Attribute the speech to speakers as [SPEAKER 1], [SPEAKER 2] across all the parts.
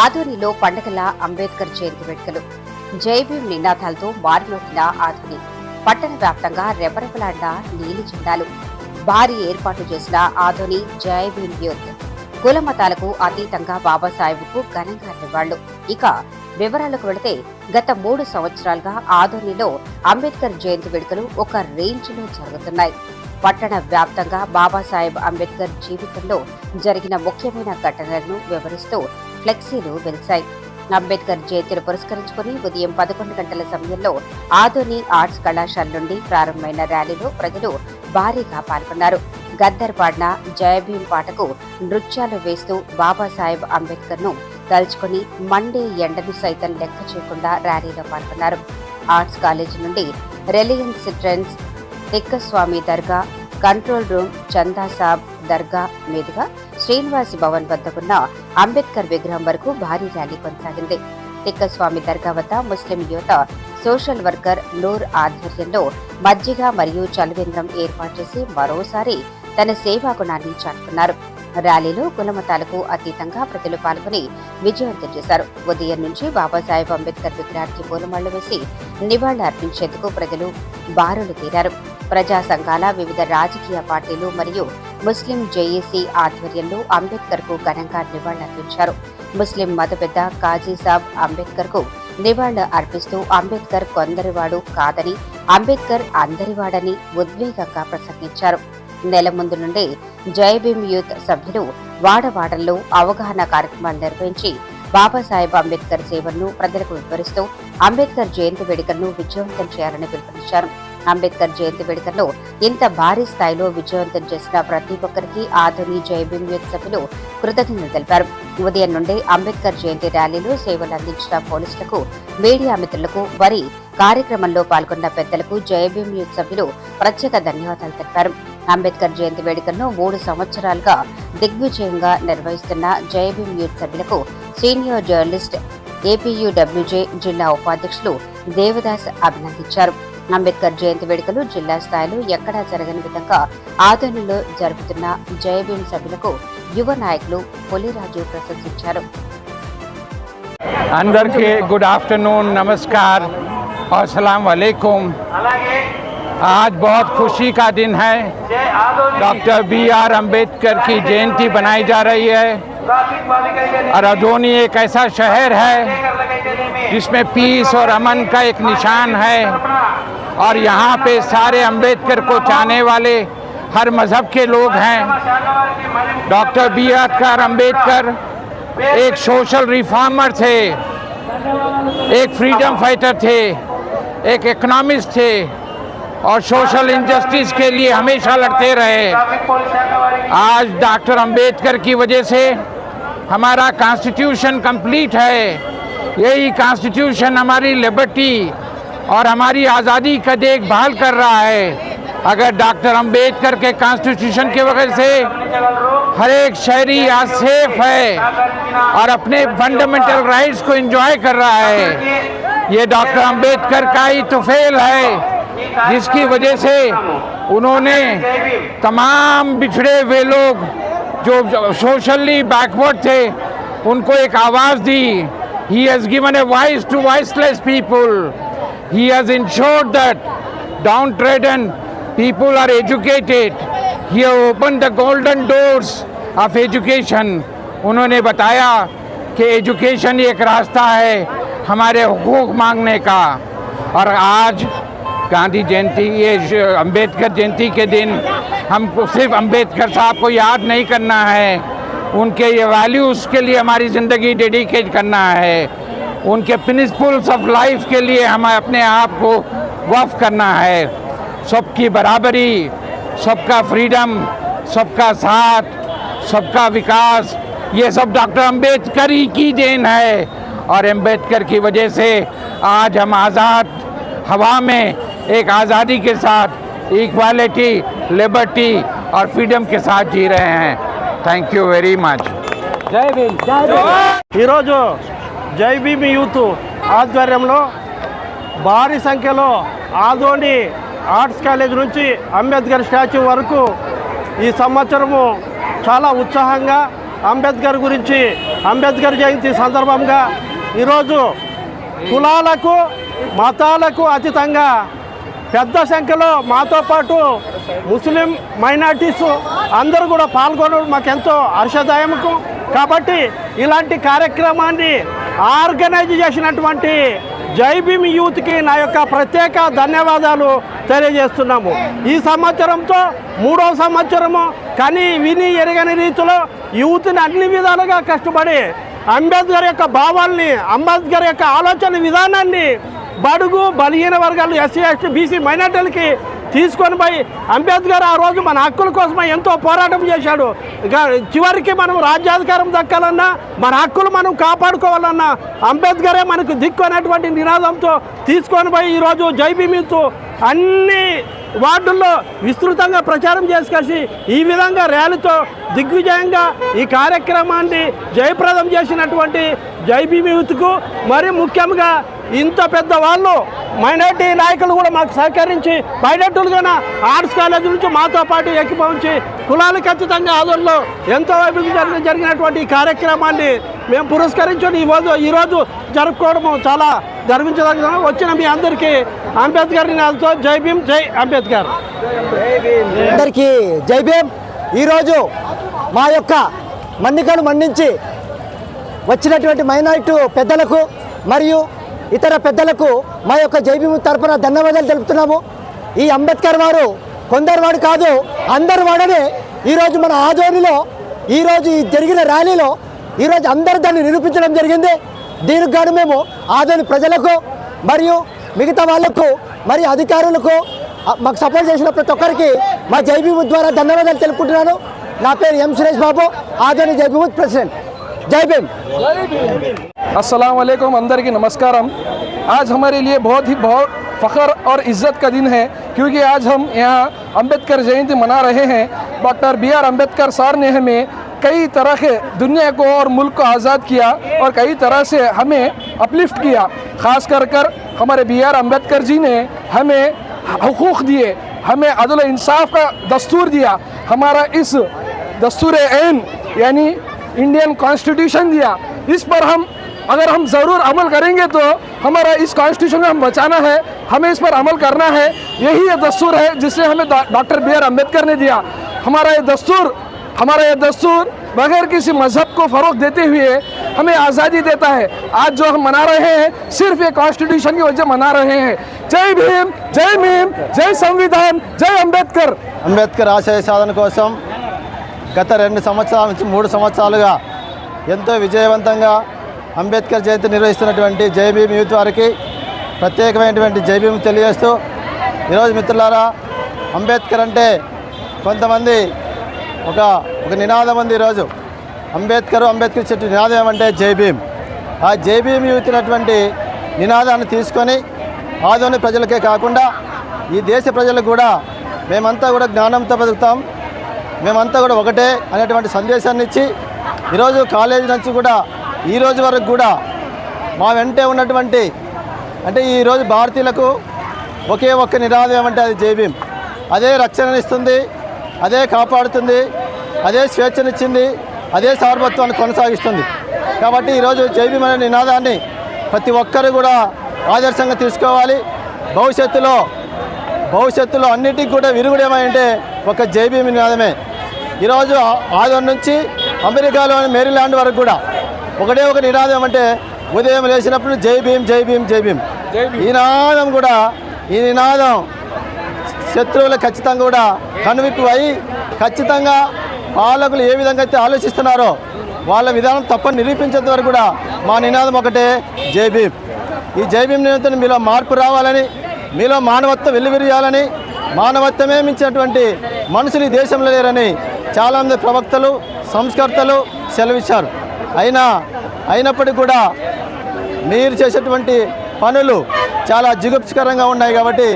[SPEAKER 1] ఆధునిలో పండగల అంబేద్కర్ జయంతి వేడుకలు. జైభీం నినాదాలతో మారుమోగిన ఆధుని. పట్టణ వ్యాప్తంగా రెపరెపలాడిన నీలి జెండాలు. భారీ ఏర్పాటు చేసిన ఆధుని జై భీం యూత్. కుల మతాలకు అతీతంగా బాబాసాహెబ్కు ఘనంగా నివాళులు. ఇక వివరాలకు వెళితే గత మూడు సంవత్సరాలుగా ఆధునిలో అంబేద్కర్ జయంతి వేడుకలు ఒక రేంజ్లో జరుగుతున్నాయి. పట్టణ వ్యాప్తంగా బాబాసాహెబ్ అంబేద్కర్ జీవితంలో జరిగిన ముఖ్యమైన ఘటనలను వివరిస్తూ ఫ్లెక్సీలు వెలిశాయి. అంబేద్కర్ జయంతిని పురస్కరించుకుని ఉదయం పదకొండు గంటల సమయంలో ఆదోని ఆర్ట్స్ కళాశాల నుండి ప్రారంభమైన ర్యాలీలో ప్రజలు భారీగా పాల్గొన్నారు. గద్దర్ పాడిన జయభీం పాటకు నృత్యాలు వేస్తూ బాబాసాహెబ్ అంబేద్కర్ను తలుచుకుని మండే ఎండను సైతం లెక్క చేయకుండా ర్యాలీలో పాల్గొన్నారు. ఆర్ట్స్ కాలేజీ నుండి Reliance Trends Tikkaswamy Dargah control room Chanda Sab Dargah మీదుగా శ్రీనివాస్ భవన్ వద్దకున్న అంబేద్కర్ విగ్రహం వరకు భారీ ర్యాలీ కొనసాగింది. తిక్కస్వామి దర్గా వద్ద ముస్లిం యువత సోషల్ వర్కర్ నూర్ ఆధ్వర్యంలో మజ్జిగ మరియు చలవేంద్రం ఏర్పాటు చేసి మరోసారి తన సేవా గుణాన్ని చాటుకున్నారు. ర్యాలీలో కులమతాలకు అతీతంగా ప్రజలు పాల్గొని విజయవంతం చేశారు ఉదయం నుంచి బాబాసాహెబ్ అంబేద్కర్ విగ్రహానికి పూలమాళ్ళు వేసి నివాళులు అర్పించేందుకు ప్రజలు బారులు తీరారు. ప్రజా సంఘాల వివిధ రాజకీయ పార్టీలు మరియు ముస్లిం జేఏసీ ఆధ్వర్యంలో అంబేద్కర్కు ఘనంగా నివాళులర్పించారు ముస్లిం మత పెద్ద కాజీ సాబ్ అంబేద్కర్కు నివాళులు అర్పిస్తూ అంబేద్కర్ కొందరివాడు కాదని అంబేద్కర్ అందరివాడని ఉద్వేగంగా ప్రసంగించారు. నెల ముందు నుండే జైభీమ్ యూత్ సభ్యులు వాడవాడల్లో అవగాహన కార్యక్రమాలు నిర్వహించి బాబాసాహెబ్ అంబేద్కర్ సేవలను ప్రజలకు వివరిస్తూ అంబేద్కర్ జయంతి వేడుకలను విజయవంతం చేయాలని పిలుపునిచ్చారు. అంబేద్కర్ జయంతి వేడుకల్లో ఇంత భారీ స్థాయిలో విజయవంతం చేసిన ప్రతి ఒక్కరికి ఆధుని జై యూత్ సభ్యులు కృతజ్ఞతలు తెలిపారు. ఉదయం నుండి అంబేద్కర్ జయంతి ర్యాలీలో సేవలు అందించిన పోలీసులకు మీడియా మిత్రులకు వరి కార్యక్రమంలో పాల్గొన్న పెద్దలకు జై యూత్ సభ్యులు ప్రత్యేక ధన్యవాదాలు తెలిపారు. అంబేద్కర్ జయంతి వేడుకలను మూడు సంవత్సరాలుగా దిగ్విజయంగా నిర్వహిస్తున్న జయభీమ్ యూత్ సభ్యులకు సీనియర్ జర్నలిస్ట్ ఏపీయూడబ్ల్యూజే జిల్లా ఉపాధ్యక్షులు దేవదాస్ అభినందించారు. అంబేద్కర్ జయంతి వేడుకలు జిల్లా స్థాయిలో ఎక్కడా జరగని విధంగా ఆదోనిలో జరుపుతున్న జై భీమ్ సభ్యులకు యువ నాయకులు పొలిరాజు ప్రశంసించారు
[SPEAKER 2] అందరికీ गुड आफ्टरनून नमस्कार और सलाम वालेकुम आज बहुत खुशी का दिन है डॉक्टर बी आर अम्बेडकर की जयंती बनाई जा रही है और अदोनी एक ऐसा शहर है जिसमें पीस और अमन का एक निशान है और यहाँ पे सारे अंबेडकर को चाहने वाले हर मज़हब के लोग हैं। डॉक्टर बी आर अंबेडकर एक सोशल रिफॉर्मर थे, एक फ्रीडम फाइटर थे, एक इकोनॉमिस्ट थे और सोशल इंजस्टिस के लिए हमेशा लड़ते रहे। आज डॉक्टर अंबेडकर की वजह से हमारा कॉन्स्टिट्यूशन कंप्लीट है। यही कॉन्स्टिट्यूशन हमारी लिबर्टी और हमारी आज़ादी का देखभाल कर रहा है। अगर डॉक्टर अंबेडकर के कॉन्स्टिट्यूशन के वजह से हर एक शहरी आज सेफ़ है और अपने फंडामेंटल राइट्स को एंजॉय कर रहा है, ये डॉक्टर अंबेडकर का ही तो फेल है, जिसकी वजह से उन्होंने तमाम बिछड़े हुए लोग जो सोशली बैकवर्ड थे, उनको एक आवाज़ दी he has given a voice to voiceless people he has ensured that downtrodden people are educated. He has opened the golden doors of education. उन्होंने बताया कि एजुकेशन एक रास्ता है हमारे हुकूक मांगने का। और आज गांधी जयंती, ये अंबेडकर जयंती के दिन हमको सिर्फ़ अंबेडकर साहब को याद नहीं करना है। उनके ये वैल्यूज़ के लिए हमारी ज़िंदगी डेडिकेट करना है। उनके प्रिंसिपल्स ऑफ़ लाइफ के लिए हमें अपने आप को वफ करना है। सबकी बराबरी सबका फ्रीडम सबका साथ सबका विकास ये सब डॉक्टर अंबेडकर ही की देन है। और अंबेडकर की वजह से आज हम आज़ाद हवा में एक आज़ादी के साथ इक्वालिटी लिबर्टी और फ्रीडम के साथ जी रहे हैं। थैंक यू वेरी मच
[SPEAKER 3] जय भीम। जय हीरो భీమ్ యూత్ ఆధ్వర్యంలో భారీ సంఖ్యలో ఆదోని ఆర్ట్స్ కాలేజ్ నుంచి అంబేద్కర్ స్టాచ్యూ వరకు ఈ సంవత్సరము చాలా ఉత్సాహంగా అంబేద్కర్ గురించి అంబేద్కర్ జయంతి సందర్భంగా ఈరోజు కులాలకు మతాలకు అతీతంగా పెద్ద సంఖ్యలో మాతో పాటు ముస్లిం మైనార్టీస్ అందరూ కూడా పాల్గొనడం మాకెంతో హర్షదాయకం. కాబట్టి ఇలాంటి కార్యక్రమాన్ని ఆర్గనైజ్ చేసినటువంటి జై భీమ్ యూత్కి నా యొక్క ప్రత్యేక ధన్యవాదాలు తెలియజేస్తున్నాము. ఈ సంవత్సరంతో మూడో సంవత్సరము కానీ విని ఎరగని రీతిలో యూత్ని అన్ని విధాలుగా కష్టపడి అంబేద్కర్ యొక్క భావాల్ని అంబేద్కర్ యొక్క ఆలోచన విధానాన్ని బడుగు బలహీన వర్గాలు ఎస్సీ ఎస్టీ బీసీ మైనార్టీలకి తీసుకొని పోయి అంబేద్కర్ ఆ రోజు మన హక్కుల కోసమే ఎంతో పోరాటం చేశాడు. చివరికి మనం రాజ్యాధికారం దక్కాలన్నా మన హక్కులు మనం కాపాడుకోవాలన్నా అంబేద్కరే మనకు దిక్కు అనేటువంటి నినాదంతో తీసుకొని పోయి ఈరోజు జైబీమితో అన్ని వార్డుల్లో విస్తృతంగా ప్రచారం చేసుకొచ్చి ఈ విధంగా ర్యాలీతో దిగ్విజయంగా ఈ కార్యక్రమాన్ని జయప్రదం చేసినటువంటి జైబీమి యూత్కు మరి ముఖ్యంగా ఇంత పెద్ద వాళ్ళు మైనార్టీ నాయకులు కూడా మాకు సహకరించి పైనట్టులుగా ఆర్ట్స్ కాలేజ్ నుంచి మాతో పాటు ఎక్కిపోంచి కులాలు ఖచ్చితంగా ఆదరణలో ఎంతో అభివృద్ధి జరిగినటువంటి ఈ కార్యక్రమాన్ని మేము పురస్కరించుకొని ఈరోజు ఈరోజు జరుపుకోవడం చాలా గర్వించదగిన వచ్చిన మీ అందరికీ అంబేద్కర్ నినాదంతో జై భీమ్ జై అంబేద్కర్.
[SPEAKER 4] అందరికీ జై భీమ్. ఈరోజు మా యొక్క మన్నికను మన్నించి వచ్చినటువంటి మైనారిటీ పెద్దలకు మరియు ఇతర పెద్దలకు మా యొక్క జై తరఫున ధన్యవాదాలు తెలుపుతున్నాము. ఈ అంబేద్కర్ వారు కొందరు వాడు కాదు అందరు వాడనే ఈరోజు మన ఆదోనిలో ఈరోజు ఈ జరిగిన ర్యాలీలో ఈరోజు అందరూ దాన్ని నిరూపించడం జరిగింది. దీనికి గాను మేము ఆదోని ప్రజలకు మరియు మిగతా వాళ్ళకు మరి అధికారులకు మాకు సపోర్ట్ చేసిన ప్రతి ఒక్కరికి మా జైబీము ద్వారా ధన్యవాదాలు తెలుపుకుంటున్నాను. నా పేరు ఎం సురేష్ బాబు ఆదోని జైబీము ప్రెసిడెంట్. जय
[SPEAKER 5] भीम। असलकम अंदर की नमस्कार आज हमारे लिए बहुत ही बहुत फ़ख्र और इज़्ज़त का दिन है क्योंकि आज हम यहाँ अंबेडकर जयंती मना रहे हैं। Doctor B R Ambedkar sir ने हमें कई तरह के दुनिया को और मुल्क को आज़ाद किया और कई तरह से हमें अपलिफ्ट किया। ख़ास कर कर हमारे बी आर अंबेडकर जी ने हमें हकूक़ दिए हमें अदल इंसाफ का दस्तूर दिया। हमारा इस दस्तूर एन यानी इंडियन कॉन्स्टिट्यूशन दिया। इस पर हम, अगर हम ज़रूर अमल करेंगे तो हमारा इस कॉन्स्टिट्यूशन को हम बचाना है, हमें इस पर अमल करना है। यही ये दस्तूर है जिसे हमें डॉक्टर बी आर अंबेडकर ने दिया। हमारा ये दस्तूर, हमारा ये दस्तूर बगैर किसी मज़हब को फ़रोग देते हुए हमें आज़ादी देता है। आज जो हम मना रहे हैं, सिर्फ़ ये कॉन्स्टिट्यूशन की वजह मना रहे हैं। जय भीम जय भीम, जय संविधान, जय अंबेडकर
[SPEAKER 6] अंबेडकर आशय साधन कोसम గత రెండు సంవత్సరాల నుంచి మూడు సంవత్సరాలుగా ఎంతో విజయవంతంగా అంబేద్కర్ జయంతి నిర్వహిస్తున్నటువంటి జైభీమ్ యూత్ వారికి ప్రత్యేకమైనటువంటి జై భీమ్ తెలియజేస్తూ ఈరోజు మిత్రులారా అంబేద్కర్ అంటే కొంతమంది ఒక ఒక నినాదం ఉంది ఈరోజు. అంబేద్కర్ అంబేద్కర్ చెట్టు నినాదం ఏమంటే జై భీమ్ ఆ జైభీమ్ యూత్ నినాదాన్ని తీసుకొని ఆదోని ప్రజలకే కాకుండా ఈ దేశ ప్రజలకు కూడా మేమంతా కూడా జ్ఞానంతో బతుకుతాం. మేమంతా కూడా ఒకటే అనేటువంటి సందేశాన్ని ఇచ్చి ఈరోజు కాలేజీ నుంచి కూడా ఈ రోజు వరకు కూడా మా వెంటే ఉన్నటువంటి అంటే ఈరోజు భారతీయులకు ఒకే ఒక్క నినాదం ఏమంటే అది జైభీం అదే రక్షణనిస్తుంది అదే కాపాడుతుంది అదే స్వేచ్ఛనిచ్చింది అదే సార్వత్వాన్ని కొనసాగిస్తుంది. కాబట్టి ఈరోజు జైభీం అనే నినాదాన్ని ప్రతి ఒక్కరు కూడా ఆదర్శంగా తీసుకోవాలి. భవిష్యత్తులో భవిష్యత్తులో అన్నిటికీ కూడా విరుగుడు ఏమంటే ఒక జైబీ నినాదమే ఈరోజు ఆ- ఆదం నుంచి అమెరికాలోని మేరీల్యాండ్ వరకు కూడా ఒకటే ఒక నినాదం ఏమంటే ఉదయం లేచినప్పుడు జై భీమ్ జై భీమ్ జై భీమ్. ఈ నినాదం కూడా ఈ నినాదం శత్రువులు ఖచ్చితంగా కూడా కనువిప్పు అయి ఖచ్చితంగా పాలకులు ఏ విధంగా అయితే ఆలోచిస్తున్నారో వాళ్ళ విధానం తప్పని నిరూపించేంత వరకు కూడా మా నినాదం ఒకటే జై భీమ్. ఈ జై భీమ్ నిమిత్తం మీలో మార్పు రావాలని మీలో మానవత్వం వెల్లువిరియాలని మానవత్వమే మించినటువంటి మనుషులు ఈ దేశంలో లేరని చాలామంది ప్రవక్తలు సంస్కర్తలు సెలవిచ్చారు. అయినా అయినప్పటికీ కూడా మీరు చేసేటువంటి పనులు చాలా జిగుప్సకరంగా ఉన్నాయి కాబట్టి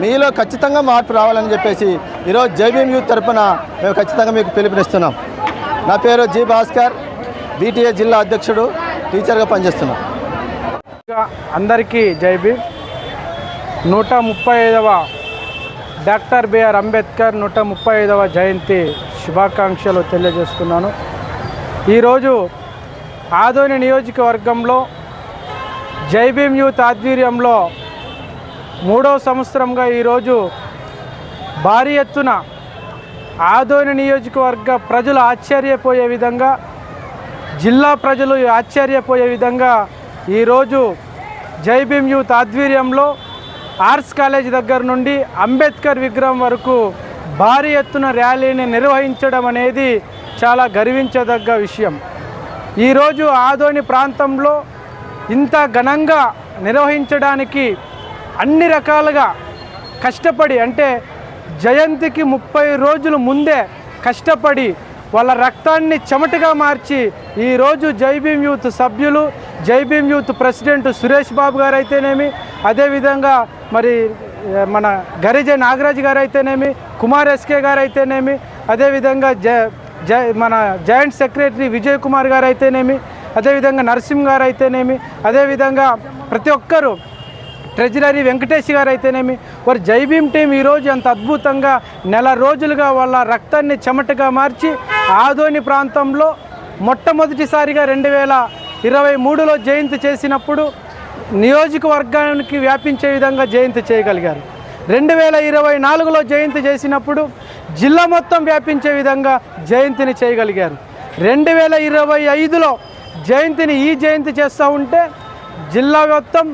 [SPEAKER 6] మీలో ఖచ్చితంగా మార్పు రావాలని చెప్పేసి ఈరోజు జైబీఎం యూత్ తరఫున మేము ఖచ్చితంగా మీకు పిలుపునిస్తున్నాం. నా పేరు జి భాస్కర్ బీటీఏ జిల్లా అధ్యక్షుడు టీచర్గా పనిచేస్తున్నాం.
[SPEAKER 3] అందరికీ జై నూట ముప్పై ఐదవ డాక్టర్ బిఆర్ అంబేద్కర్ నూట ముప్పై ఐదవ జయంతి శుభాకాంక్షలు తెలియజేస్తున్నాను.
[SPEAKER 7] ఈరోజు ఆదోని నియోజకవర్గంలో జైభీం యూత్ ఆధ్వర్యంలో మూడవ సంవత్సరంగా ఈరోజు భారీ ఎత్తున ఆదోని నియోజకవర్గ ప్రజలు ఆశ్చర్యపోయే విధంగా జిల్లా ప్రజలు ఆశ్చర్యపోయే విధంగా ఈరోజు జైభీం యూత్ ఆధ్వర్యంలో ఆర్ట్స్ కాలేజ్ దగ్గర నుండి అంబేద్కర్ విగ్రహం వరకు భారీ ఎత్తున ర్యాలీని నిర్వహించడం అనేది చాలా గర్వించదగ్గ విషయం. ఈరోజు ఆదోని ప్రాంతంలో ఇంత ఘనంగా నిర్వహించడానికి అన్ని రకాలుగా కష్టపడి అంటే జయంతికి ముప్పై రోజుల ముందే కష్టపడి వాళ్ళ రక్తాన్ని చెమటగా మార్చి ఈరోజు జైభీం యూత్ సభ్యులు జైభీం యూత్ ప్రెసిడెంట్ సురేష్ బాబు గారు అయితేనేమి అదేవిధంగా మరి మన గరిజ నాగరాజ్ గారు అయితేనేమి కుమార్ ఎస్కే గారు అయితేనేమి అదేవిధంగా జ జ మన జాయింట్ సెక్రటరీ విజయ్ కుమార్ గారు అయితేనేమి అదేవిధంగా నరసింహ్ గారు అయితేనేమి అదేవిధంగా ప్రతి ఒక్కరూ ట్రెజరీ వెంకటేష్ గారు అయితేనేమి వారి జైభీం టీం ఈరోజు అంత అద్భుతంగా నెల రోజులుగా వాళ్ళ రక్తాన్ని చెమటగా మార్చి ఆదోని ప్రాంతంలో మొట్టమొదటిసారిగా రెండు వేల ఇరవై మూడులో జయంతి చేసినప్పుడు నియోజకవర్గానికి వ్యాపించే విధంగా జయంతి చేయగలిగారు. రెండు వేల ఇరవై నాలుగులో జయంతి చేసినప్పుడు జిల్లా మొత్తం వ్యాపించే విధంగా జయంతిని చేయగలిగారు. రెండు వేల ఇరవై ఐదులో జయంతిని ఈ జయంతి చేస్తూ ఉంటే జిల్లా మొత్తం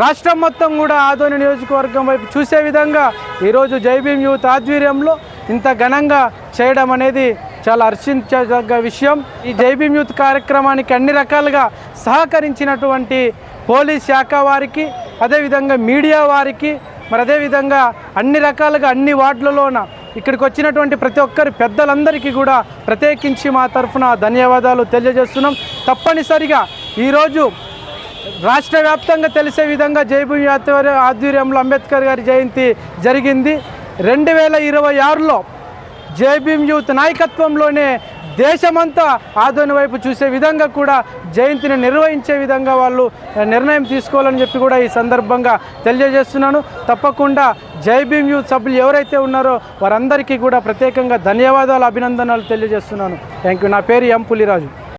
[SPEAKER 7] రాష్ట్రం మొత్తం కూడా ఆదోని నియోజకవర్గం వైపు చూసే విధంగా ఈరోజు జైభీం యూత్ ఆధ్వర్యంలో ఇంత ఘనంగా చేయడం అనేది చాలా హర్షించదగ్గ విషయం. ఈ జైభీం యూత్ కార్యక్రమానికి అన్ని రకాలుగా సహకరించినటువంటి పోలీస్ శాఖ వారికి అదేవిధంగా మీడియా వారికి మరి అదేవిధంగా అన్ని రకాలుగా అన్ని వార్డులలోన ఇక్కడికి వచ్చినటువంటి ప్రతి ఒక్కరి పెద్దలందరికీ కూడా ప్రత్యేకించి మా తరఫున ధన్యవాదాలు తెలియజేస్తున్నాం. తప్పనిసరిగా ఈరోజు రాష్ట్ర వ్యాప్తంగా తెలిసే విధంగా జైభూమి యాత్ర ఆధ్వర్యంలో అంబేద్కర్ గారి జయంతి జరిగింది. రెండు వేల ఇరవై ఆరులో జేబీఎం యూత్ నాయకత్వంలోనే దేశమంతా ఆదోని వైపు చూసే విధంగా కూడా జయంతిని నిర్వహించే విధంగా వాళ్ళు నిర్ణయం తీసుకోవాలని చెప్పి కూడా ఈ సందర్భంగా తెలియజేస్తున్నాను. తప్పకుండా జైభీం యూత్ సభ్యులు ఎవరైతే ఉన్నారో వారందరికీ కూడా ప్రత్యేకంగా ధన్యవాదాలు అభినందనలు తెలియజేస్తున్నాను. థ్యాంక్ యూ నా పేరు ఎం పులిరాజు